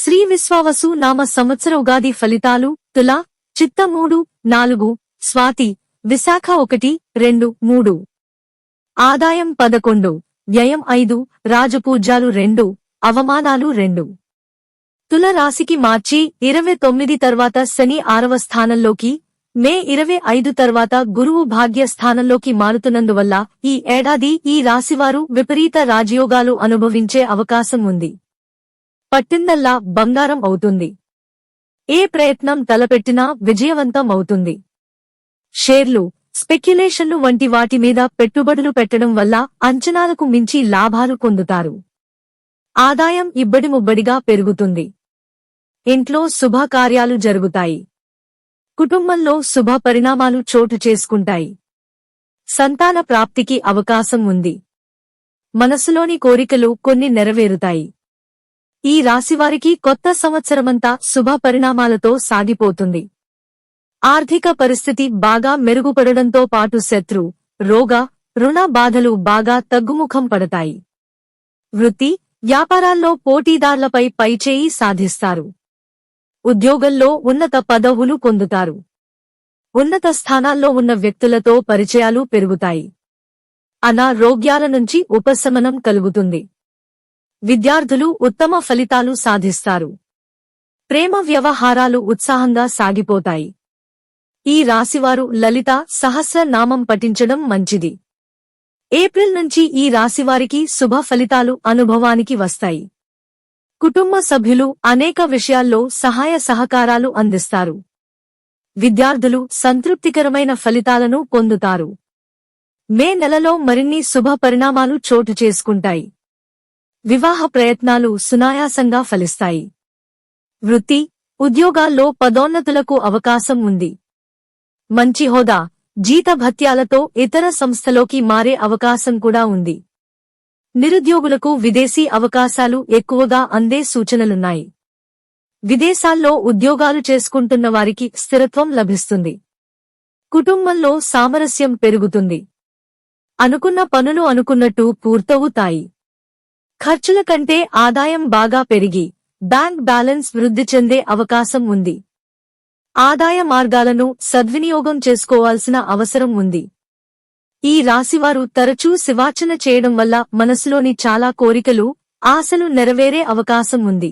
శ్రీ విశ్వావసు నామ సంవత్సర ఉగాది ఫలితాలు తుల చిత్త మూడు నాలుగు స్వాతి విశాఖ ఒకటి రెండు మూడు. ఆదాయం పదకొండు వ్యయం ఐదు రాజపూజ్యాలు రెండు అవమానాలు రెండు. తుల రాశికి మార్చి ఇరవై తొమ్మిది తర్వాత శని ఆరవ స్థానంలోకి మే ఇరవై ఐదు తర్వాత గురువు భాగ్య స్థానంలోకి మారుతున్నందువల్ల ఈ ఏడాది ఈ రాశివారు విపరీత రాజయోగాలు అనుభవించే అవకాశం ఉంది. పట్టిందల్లా బంగారం అవుతుంది. ఏ ప్రయత్నం తలపెట్టినా విజయవంతం అవుతుంది. షేర్లు స్పెక్యులేషన్లు వంటి వాటి మీద పెట్టుబడులు పెట్టడం వల్ల అంచనాలకు మించి లాభాలు పొందుతారు. ఆదాయం ఇబ్బడి ముబ్బడిగా పెరుగుతుంది. ఇంట్లో శుభకార్యాలు జరుగుతాయి. కుటుంబంలో శుభ పరిణామాలు చోటు చేసుకుంటాయి. సంతాన ప్రాప్తికి అవకాశం ఉంది. మనసులోని కోరికలు కొన్ని నెరవేరుతాయి. ఈ రాశివారికి కొత్త సంవత్సరమంతా శుభ పరిణామాలతో సాగిపోతుంది. ఆర్థిక పరిస్థితి బాగా మెరుగుపడడంతో పాటు శత్రు రోగ రుణ బాధలు బాగా తగ్గుముఖం పడతాయి. వృత్తి వ్యాపారాల్లో పోటీదార్లపై పైచేయి సాధిస్తారు. ఉద్యోగంలో ఉన్నత పదవులు పొందుతారు. ఉన్నత స్థానాల్లో ఉన్న వ్యక్తులతో పరిచయాలు పెరుగుతాయి. అనారోగ్యాల నుంచి ఉపశమనం కలుగుతుంది. విద్యార్థులు ఉత్తమ ఫలితాలు సాధిస్తారు. ప్రేమ వ్యవహారాలు ఉత్సాహంగా సాగిపోతాయి. ఈ రాశివారు లలిత సహస్ర నామం పఠించడం మంచిది. ఏప్రిల్ నుంచి ఈ రాశివారికి శుభ ఫలితాలు అనుభవానికి వస్తాయి. కుటుంబ సభ్యులు అనేక విషయాల్లో సహాయ సహకారాలు అందిస్తారు. విద్యార్థులు సంతృప్తికరమైన ఫలితాలను పొందుతారు. మే నెలలో మరిన్ని శుభ పరిణామాలు చోటు చేసుకుంటాయి. వివాహ ప్రయత్నాలు సునాయాసంగా ఫలిస్తాయి. వృత్తి ఉద్యోగాల్లో పదోన్నతులకు అవకాశం ఉంది. మంచి హోదా జీతభత్యాలతో ఇతర సంస్థలోకి మారే అవకాశం కూడా ఉంది. నిరుద్యోగులకు విదేశీ అవకాశాలు ఎక్కువగా అందే సూచనలున్నాయి. విదేశాల్లో ఉద్యోగాలు చేసుకుంటున్న వారికి స్థిరత్వం లభిస్తుంది. కుటుంబంలో సామరస్యం పెరుగుతుంది. అనుకున్న పనులు అనుకున్నట్టు పూర్తవుతాయి. ఖర్చుల కంటే ఆదాయం బాగా పెరిగి బ్యాంక్ బ్యాలెన్స్ వృద్ధి చెందే అవకాశం ఉంది. ఆదాయ మార్గాలను సద్వినియోగం చేసుకోవాల్సిన అవసరం ఉంది. ఈ రాశివారు తరచూ శివార్చన చేయడం వల్ల మనసులోని చాలా కోరికలు ఆశలు నెరవేరే అవకాశం ఉంది.